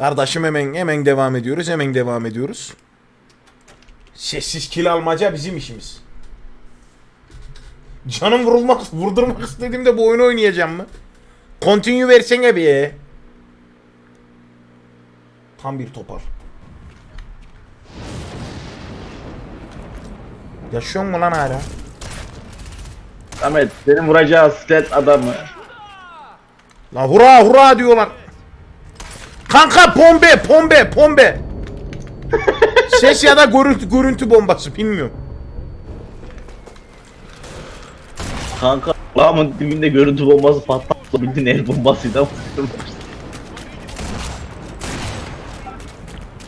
Kardeşim hemen hemen devam ediyoruz. Hemen devam ediyoruz. Sessiz kill almaca bizim işimiz. Canım vurulmak, vurdurmak istediğimde bu oyunu oynayacağım mı? Continue versene bir. Tam bir topal. Yaşıyor mu lan hala? Ahmet senin vuracağı stet adamı. La hurra hurra diyorlar. Kanka pombe pombe pombe. Ses ya da görüntü, görüntü bombası bilmiyorum. Kanka Allah'ımın dibinde görüntü bombası patlattı. Bildiğin el bombasıydı ama.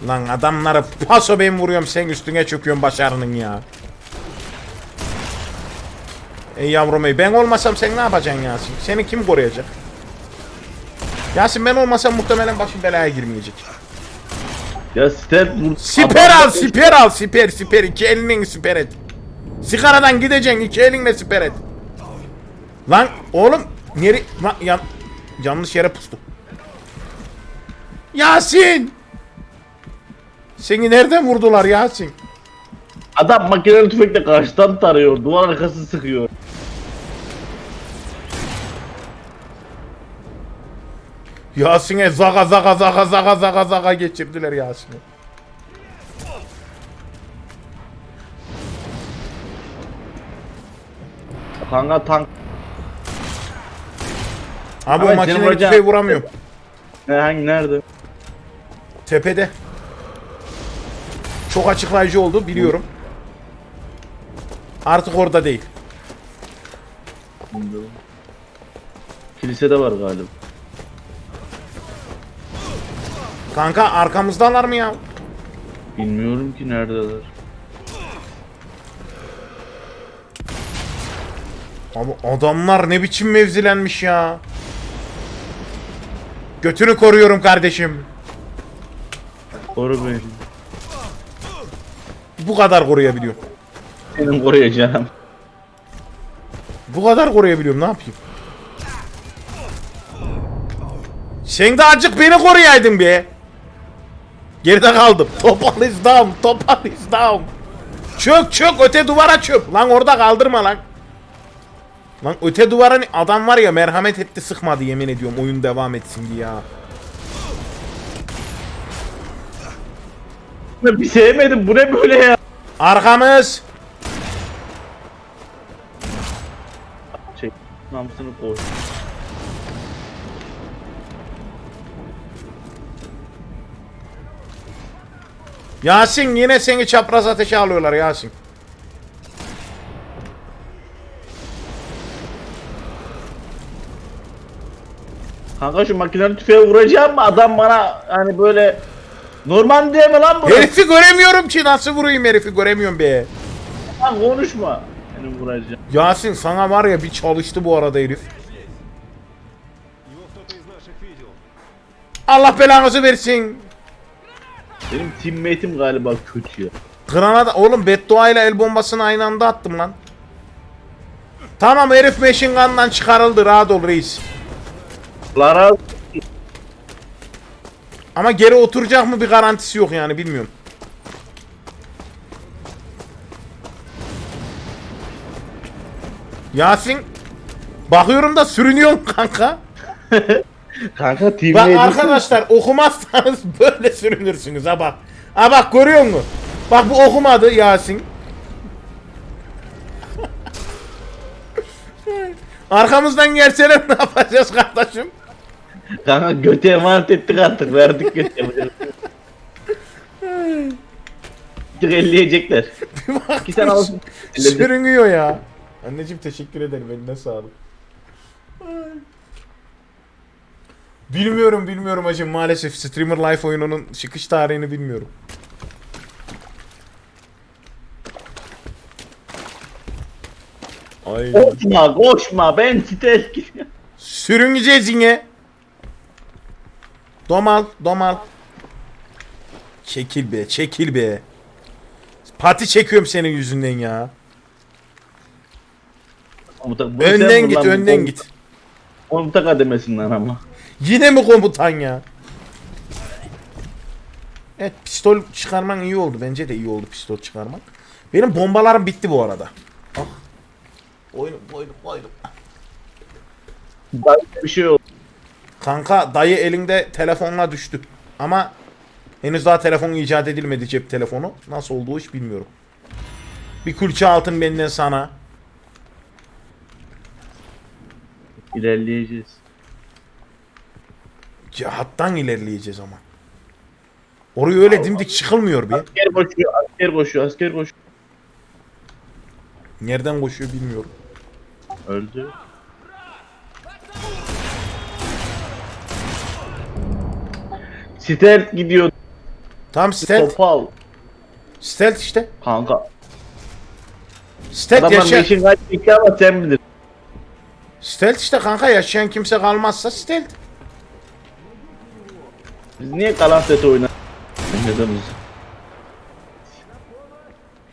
Lan adamları paso ben vuruyorum sen üstüne çöküyorsun başarının ya. Ey yavrum ey ben olmasam sen ne yapacaksın Yasin? Seni kim koruyacak? Yasin ben olmasam muhtemelen başın belaya girmeyecek. ya stet vur. Siper al siper al siper siper iki elinin siper et. Sigaradan gideceksin iki elinle siper et. Lan oğlum neri lan yan, yanlış yere pustu. Yasin! Seni nereden vurdular Yasin? Adam makineli tüfekle karşıdan tarıyor. Duvar arkası sıkıyor. Yasin'e zaga zaga zaga zaga zaga zaga geçirdiler Yasin'i. Kanka tank. Abi o seni vuracağım. tüfeği vuramıyorum. Ne hangi nerede? Tepede. Çok açıklayıcı oldu biliyorum. Artık orada değil. Kilisede var galiba. Kanka arkamızdalar mı ya? Bilmiyorum ki neredeler. Abi adamlar ne biçim mevzilenmiş ya. Götünü koruyorum kardeşim. Koru beni. Bu kadar koruyabiliyorum. Senin koruyacağım. Bu kadar koruyabiliyorum ne yapayım? Sen de azıcık beni koruyaydın be. Geride kaldım. Topal is down. Topal is down. Çök çök öte duvara çök. Lan orada kaldırma lan. Lan öte duvara ni- adam var ya merhamet etti sıkmadı yemin ediyorum oyun devam etsin diye ya. Bir sevmedim. Bu ne böyle ya? Arkamız. Çek. Namusunu koy. Yasin yine seni çapraz ateşe alıyorlar Yasin. Kanka şu makineli tüfeğe vuracağım mı? Adam bana hani böyle Normal diye mi lan bu? Herifi göremiyorum ki nasıl vurayım herifi göremiyorum be. Lan konuşma. Benim vuracağım. Yasin sana var ya bir çalıştı bu arada herif. Allah belanızı versin. Benim teammate'im galiba kötü ya. Granada oğlum beddua ile el bombasını aynı anda attım lan. Tamam herif machine gun'dan çıkarıldı rahat ol reis. Lara Ama geri oturacak mı bir garantisi yok yani bilmiyorum. Yasin bakıyorum da sürünüyorsun kanka. kanka Bak teammate'im. arkadaşlar okumazsanız böyle sürünürsünüz ha bak. Ha bak görüyor musun? Bak bu okumadı Yasin. Arkamızdan gelseler ne yapacağız kardeşim? Kanka götü emanet ettik artık verdik götü emanet. Elleyecekler. Bir bak İki tane alsın. Sürünüyor ya. Anneciğim teşekkür ederim eline sağlık. Bilmiyorum bilmiyorum hacım maalesef Streamer Life oyununun çıkış tarihini bilmiyorum. Ay. Koşma koşma ben gidiyorum. Sürüneceğiz yine. Domal, domal. Çekil be, çekil be. Pati çekiyorum senin yüzünden ya. Sen Önden vur git, lan, önden bu git. Komuta kademesinden ama. Yine mi komutan ya? Evet pistol çıkarman iyi oldu. Bence de iyi oldu pistol çıkarmak. Benim bombalarım bitti bu arada. Ah. Oyunum oyunum oyunum. Bir şey yok. Kanka dayı elinde telefonla düştü. Ama henüz daha telefon icat edilmedi cep telefonu. Nasıl olduğu hiç bilmiyorum. Bir külçe altın benden sana. İlerleyeceğiz. Cihattan ilerleyeceğiz ama. Oraya öyle dimdik çıkılmıyor bir. Asker koşuyor, asker koşuyor, asker koşuyor. Nereden koşuyor bilmiyorum. Öldü. Stealth gidiyor. Tam stealth. Topal. Stealth işte. Kanka. Stealth Adamlar yaşayan. meşin kaç ama sen bilir. Stealth işte kanka yaşayan kimse kalmazsa stealth. Biz niye kalan set oynadık? Neden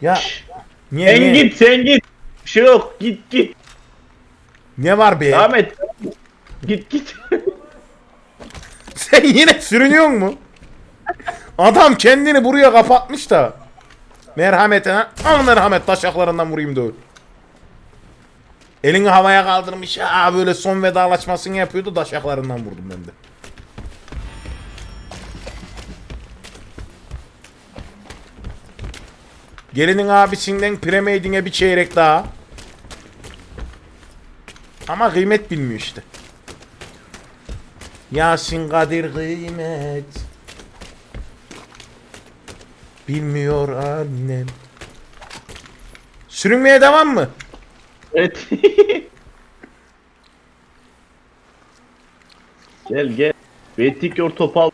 Ya niye, Sen niye? git, sen git. Bir şey yok. Git git. Ne var be? Devam et. Git git. Sen yine sürünüyor mu? Adam kendini buraya kapatmış da. Merhametine al merhamet taşaklarından vurayım da öl. Elini havaya kaldırmış ya böyle son vedalaşmasını yapıyordu taşaklarından vurdum ben de. Gelinin abisinden premedine bir çeyrek daha. Ama kıymet bilmiyor işte. Yasin Kadir kıymet Bilmiyor annem Sürünmeye devam mı? Evet. gel gel. Betik yor topal.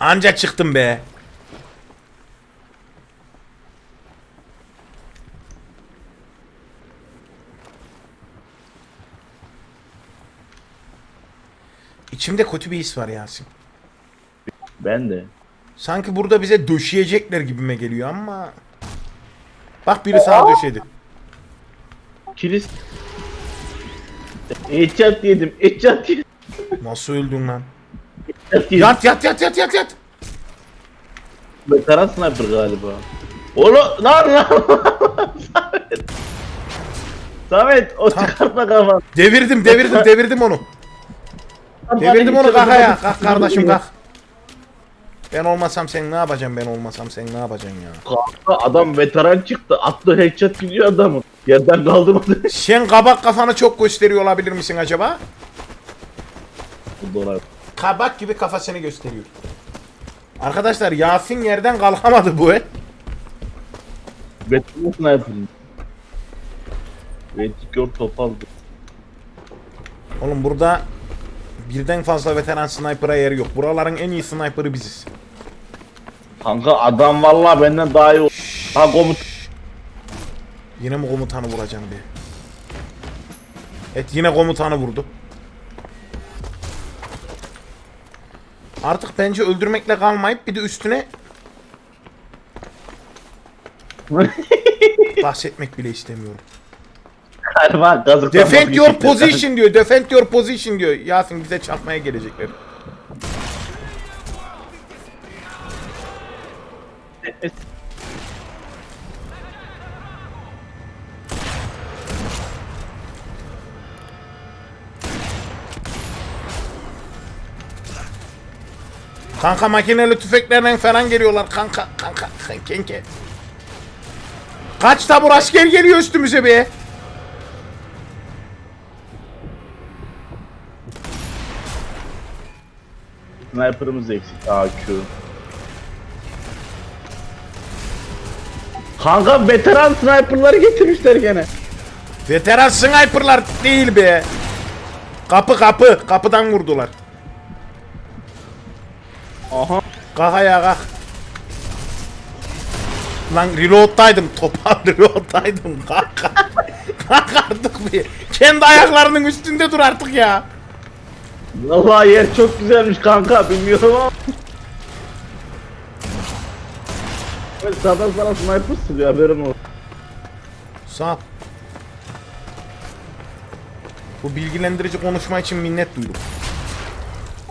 Anca çıktım be İçimde kötü bir his var Yasin Ben de. Sanki burada bize döşeyecekler gibime geliyor ama Bak biri sağa döşedi Kilis. Etçat yedim. Etçat yedim. Nasıl öldün lan? Etçat yedim. Yat yat yat yat yat yat Veteran sniper galiba. Oğlum lan lan. Samet. O Tamam. çıkartma kafanı. Devirdim devirdim devirdim onu Devirdim onu kakaya. Kalk kardeşim kalk. Ben olmasam sen ne yapacaksın ben olmasam sen ne yapacaksın ya? Kanka adam veteran çıktı. Attı headshot gidiyor adamı. Yerden kaldırmadı. Sen kabak kafanı çok gösteriyor olabilir misin acaba? Bu dolar. Kabak gibi kafasını gösteriyor. Arkadaşlar Yasin yerden kalkamadı bu el. Veteran sniper. Vetik yor topal. Oğlum burada birden fazla veteran sniper'a yer yok. Buraların en iyi sniper'ı biziz. Kanka adam vallahi benden daha iyi. Ha komut. Yine mi komutanı vuracağım be? Evet yine komutanı vurdu. Artık bence öldürmekle kalmayıp bir de üstüne bahsetmek bile istemiyorum. Galiba. Defend your position diyor. Defend your position diyor. Yasin bize çarpmaya gelecekler. Kanka makineli tüfeklerden falan geliyorlar kanka kanka kanka. Kaç tabur asker geliyor üstümüze be. Sniper'ımız eksik. AQ. Kanka veteran sniper'ları getirmişler gene. Veteran sniperlar değil be. Kapı kapı. Kapıdan vurdular. Aha. Kalk ayağa kalk. Lan reload'daydım. Topal reload'daydım. Kalk kalk. kalk artık bir. Kendi ayaklarının üstünde dur artık ya. Vallahi yer çok güzelmiş kanka bilmiyorum ama. Böyle sağdan sana sniper sürüyor haberin olsun. Sağ. Bu bilgilendirici konuşma için minnet duydum.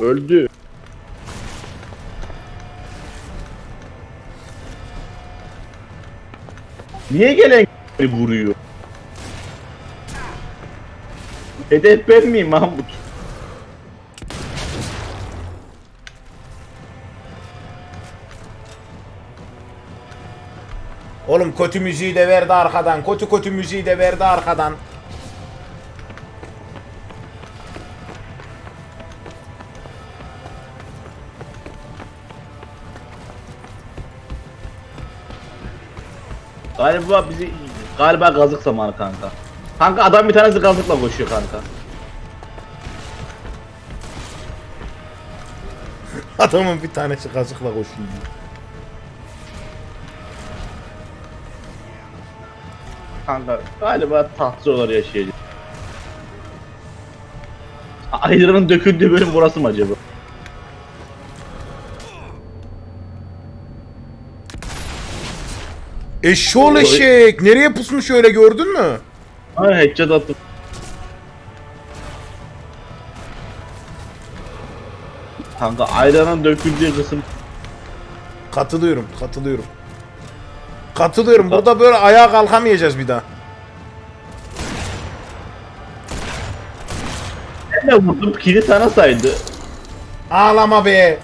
Öldü. Niye gelen vuruyor? Hedef ben miyim Mahmut? Oğlum kötü müziği de verdi arkadan. Kötü kötü müziği de verdi arkadan. Galiba bizi galiba gazık zamanı kanka. Kanka adam bir tanesi gazıkla koşuyor kanka. Adamın bir tanesi kazıkla koşuyor. Kanka galiba tahtsız olarak yaşayacak. Ayranın döküldüğü bölüm burası mı acaba? Eşşoğlu eşek. Nereye pusmuş öyle gördün mü? Ha headshot attım. Kanka ayranın döküldüğü kısım Katılıyorum, katılıyorum. Katılıyorum. Burada böyle ayağa kalkamayacağız bir daha. ben de vurdum kili sana saydı. Ağlama be.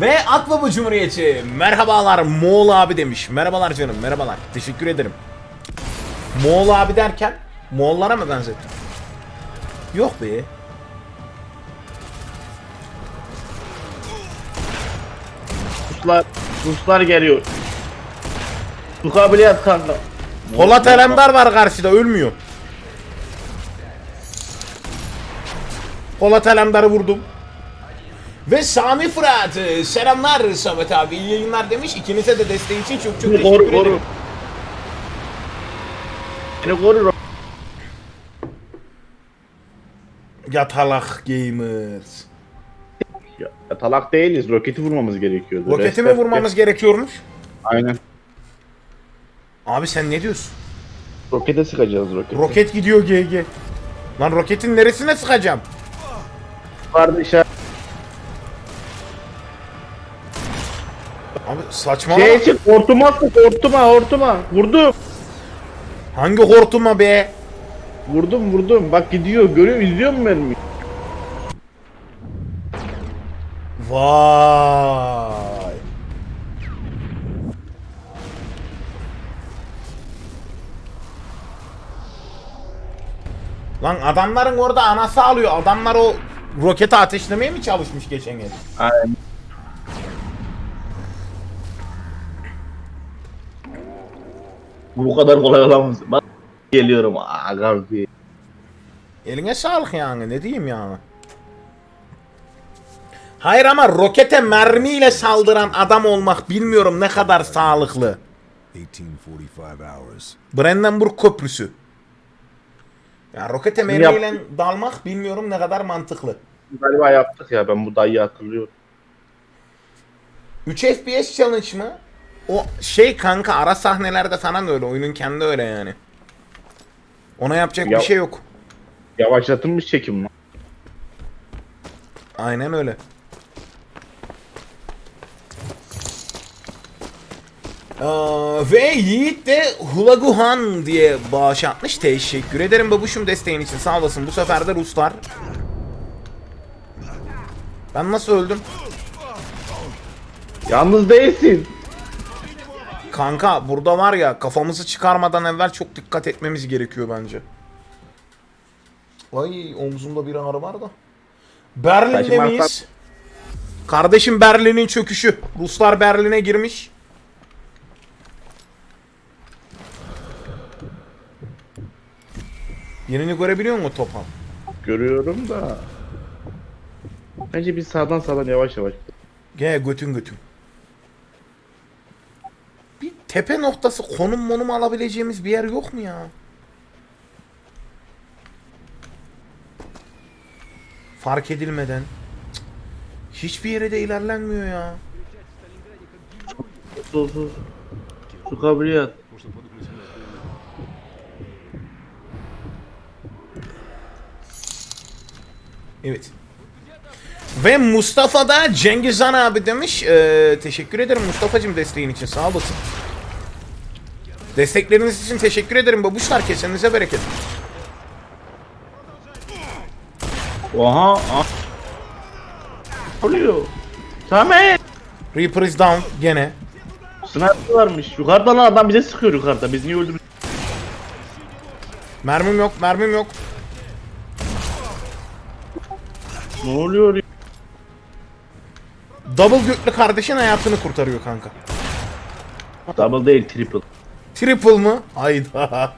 Ve Akbaba Cumhuriyeti. Merhabalar Moğol abi demiş. Merhabalar canım, merhabalar. Teşekkür ederim. Moğol abi derken Moğollara mı benzettin? Yok be. Ruslar, geliyor. Bu kabiliyet kanka. Polat Alemdar var karşıda ölmüyor. Polat Alemdar'ı vurdum. Ve Sami Fırat e, selamlar Samet abi iyi yayınlar demiş. İkinize de desteği için çok çok Beni teşekkür koru koru. ederim. Beni koru. Yatalak Gamers. Ya, ya talak değiliz. Roketi vurmamız gerekiyordu. Roketi mi vurmamız gerekiyormuş? Aynen. Abi sen ne diyorsun? Rokete sıkacağız roketi. Roket gidiyor GG. Lan roketin neresine sıkacağım? Vardı işaret. Abi saçmalama. Şey çık hortuma sık hortuma hortuma. Vurdum. Hangi hortuma be? Vurdum vurdum. Bak gidiyor. Görüyor izliyor mu mermiyi? Vay. Lan adamların orada anası alıyor. Adamlar o roketi ateşlemeye mi çalışmış geçen gün? Aynen. Bu kadar kolay olamaz. Bak geliyorum. Aga. Eline sağlık yani ne diyeyim yani. Hayır ama rokete mermiyle saldıran adam olmak bilmiyorum ne kadar sağlıklı. 1845 hours. Brandenburg Köprüsü. Ya rokete mermiyle dalmak bilmiyorum ne kadar mantıklı. Galiba yaptık ya ben bu dayıyı hatırlıyorum. 3 FPS challenge mı? O şey kanka ara sahnelerde falan öyle. Oyunun kendi öyle yani. Ona yapacak Ya- bir şey yok. Yavaşlatılmış çekim mi? Aynen öyle. Ve Yiğit de Hulaguhan diye bağış atmış. Teşekkür ederim babuşum desteğin için. Sağ olasın. Bu sefer de Ruslar. Ben nasıl öldüm? Yalnız değilsin. Kanka burada var ya kafamızı çıkarmadan evvel çok dikkat etmemiz gerekiyor bence. Ay omzumda bir ağrı var da. Berlin'de miyiz? Kardeşim Berlin'in çöküşü. Ruslar Berlin'e girmiş. Yerini görebiliyor musun Topal? Görüyorum da. Bence biz sağdan sağdan yavaş yavaş. Gel götün götün. Bir tepe noktası konum monum alabileceğimiz bir yer yok mu ya? Fark edilmeden. Cık. Hiçbir yere de ilerlenmiyor ya. Su su. Su kabiliyet. Evet. Ve Mustafa da Cengizhan abi demiş. Ee, teşekkür ederim Mustafa'cım desteğin için sağ olasın. Destekleriniz için teşekkür ederim babuşlar. Kesenize bereket. Oha. ah. Oluyor. Samet. Reaper is down gene. Sniper varmış. Yukarıdan adam bize sıkıyor yukarıda. Biz niye öldürmüş? Mermim yok, mermim yok. Ne oluyor? Double götlü kardeşin hayatını kurtarıyor kanka. Double değil triple. Triple mı? Hayda.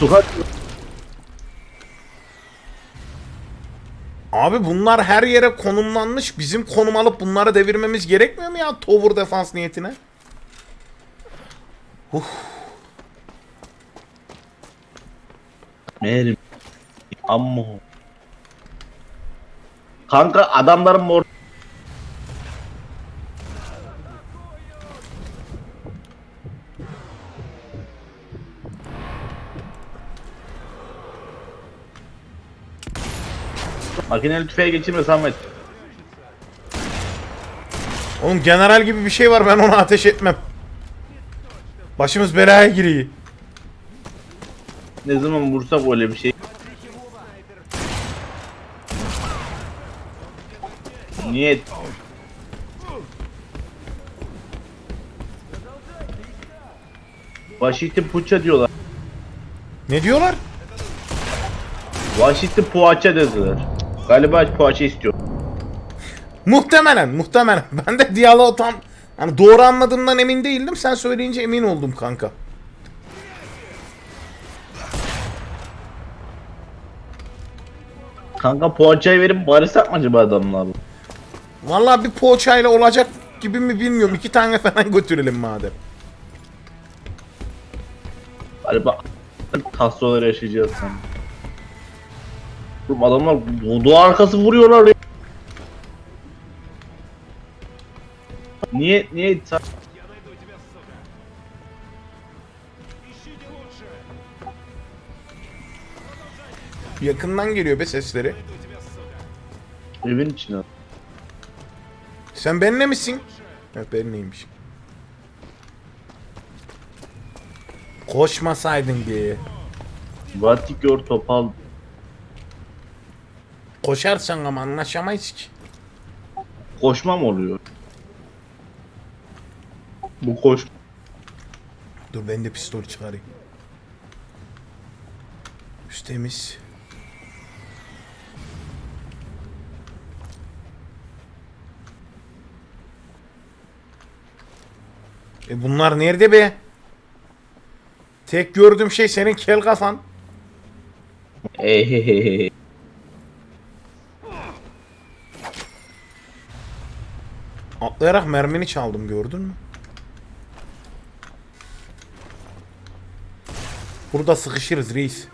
Sokak. Abi bunlar her yere konumlanmış. Bizim konum alıp bunları devirmemiz gerekmiyor mu ya tower defans niyetine? Meğerim. Amma. Kanka adamların mor... Makineli tüfeğe geçirme Samet. Oğlum general gibi bir şey var ben ona ateş etmem. Başımız belaya giriyor. Ne zaman vursak öyle bir şey. Niye? Washington Puça diyorlar. Ne diyorlar? Washington Poğaça dediler. Galiba poğaça istiyor. Muhtemelen, muhtemelen. Ben de diyaloğu tam hani doğru anladığımdan emin değildim. Sen söyleyince emin oldum kanka. Kanka poğaçayı verip barışsak mı acaba adamlarla? Vallahi bir poğaçayla olacak gibi mi bilmiyorum. İki tane falan götürelim madem. Galiba kastrolar yaşayacağız sen. Oğlum adamlar duvar arkası vuruyorlar ya. Niye niye Yakından geliyor be sesleri. evin içine? Sen benimle misin? Evet benimleymiş. Koşmasaydın diye. Vatikör topal Koşarsan ama anlaşamayız ki. koşma mı oluyor? Bu koş Dur ben de pistol çıkarayım. Üst temiz. E bunlar nerede be? Tek gördüğüm şey senin kel kafan. Atlayarak mermini çaldım gördün mü? Burada sıkışırız reis.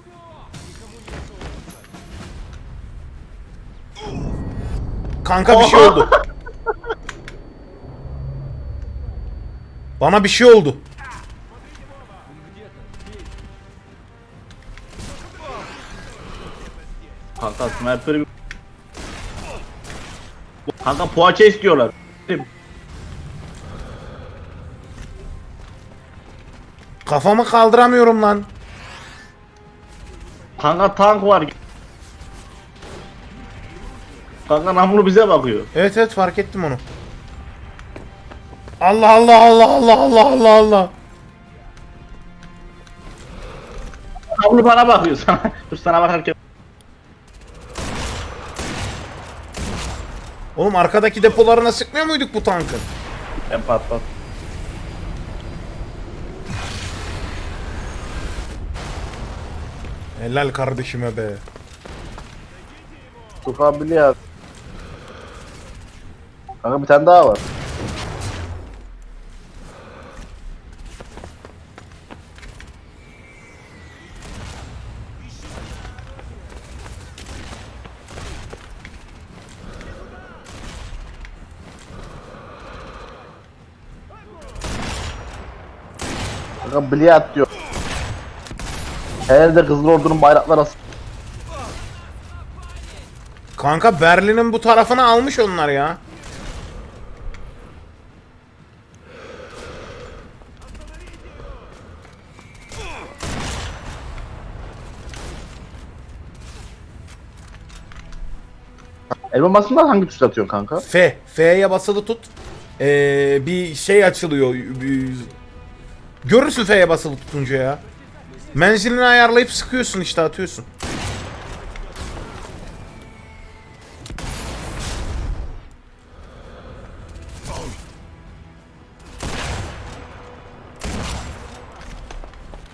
Kanka bir şey oldu. Bana bir şey oldu. Kanka sniper'ı Kanka poğaça istiyorlar. Kafamı kaldıramıyorum lan. Kanka tank var. Kanka namlu bize bakıyor. Evet evet fark ettim onu. Allah Allah Allah Allah Allah Allah Allah. Namlu bana bakıyor sana. Dur sana bakarken. Oğlum arkadaki depolarına sıkmıyor muyduk bu tankın? Ben patlat. Helal kardeşime be. Sokabiliyor. Kanka bir tane daha var. Kanka bliyat diyor. Her de Kızıl Ordu'nun bayrakları as. Kanka Berlin'in bu tarafını almış onlar ya. El bombasında hangi tuşla atıyorsun kanka? F. F'ye basılı tut. Ee, bir şey açılıyor. Bir Görürsün F'ye basılı tutunca ya. Menzilini ayarlayıp sıkıyorsun işte atıyorsun.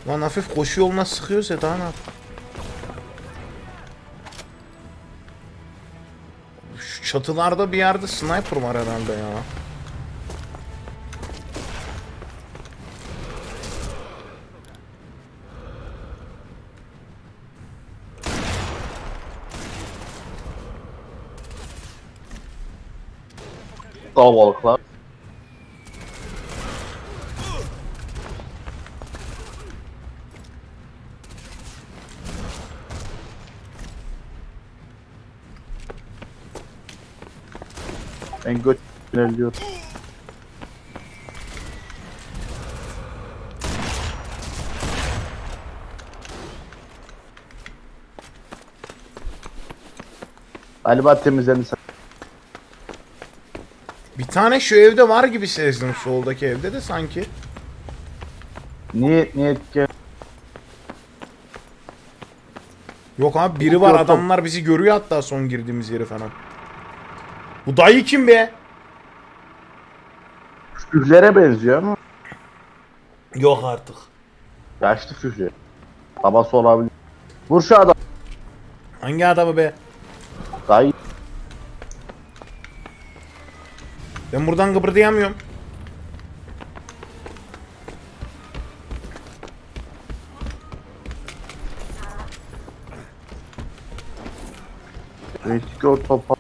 Lan hafif koşu yoluna sıkıyorsa daha ne yap? Şu çatılarda bir yerde sniper var herhalde ya. Kalabalıklar. Ben göt ilerliyor. Galiba temizlendi tane şu evde var gibi sezdim soldaki evde de sanki. Niyet niyet ki. Yok abi biri var Yok, yok. adamlar bizi görüyor hatta son girdiğimiz yeri falan. Bu dayı kim be? Fühlere benziyor ama Yok artık. yaşlı fühlü. Babası olabilir. Vur şu adam. Hangi adamı be? Dayı. Ben buradan kıpırdayamıyorum. Eski o topa.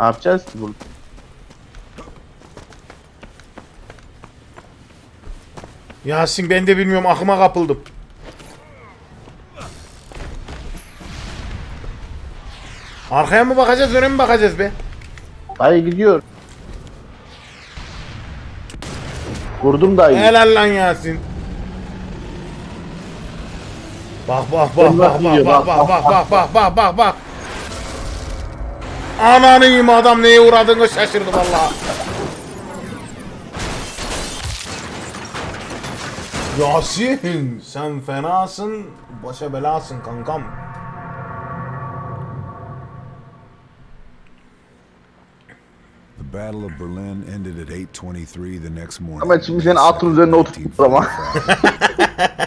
Ne yapacağız ki burada? Yasin ben de bilmiyorum aklıma kapıldım. Arkaya mı bakacağız öne mi bakacağız be? Dayı gidiyor. Vurdum dayı. Helal lan Yasin. Bak bak bak bak bak bak bak bak, bak bak bak bak bak bak. Ananı yiyeyim adam neye uğradığını şaşırdı valla. Yasin sen fenasın başa belasın kankam. Battle of Berlin ended at 8:23 the next morning. Ama şimdi seni atın üzerine oturttuk ama.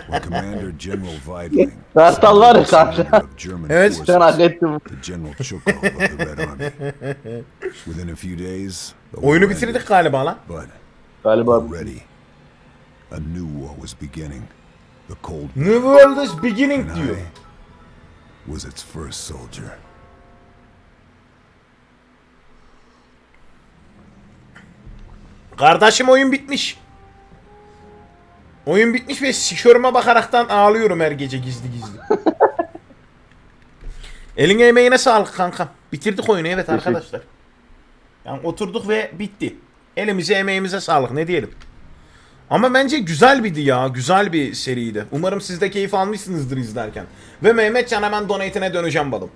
When Commander General Weidling, Kartal var ya kartal. Evet. Sen hak ettin. the General Chukov of the Red Army. Within a few days, Oyunu bitirdik galiba lan. But Galiba already, a new war was beginning. The Cold New World is beginning diyor. Was its first soldier. Kardeşim oyun bitmiş. Oyun bitmiş ve sikörüme bakaraktan ağlıyorum her gece gizli gizli. Eline emeğine sağlık kankam. Bitirdik oyunu evet arkadaşlar. Yani oturduk ve bitti. Elimize emeğimize sağlık ne diyelim. Ama bence güzel birdi ya. Güzel bir seriydi. Umarım siz de keyif almışsınızdır izlerken. Ve Mehmetcan hemen donate'ine döneceğim balım.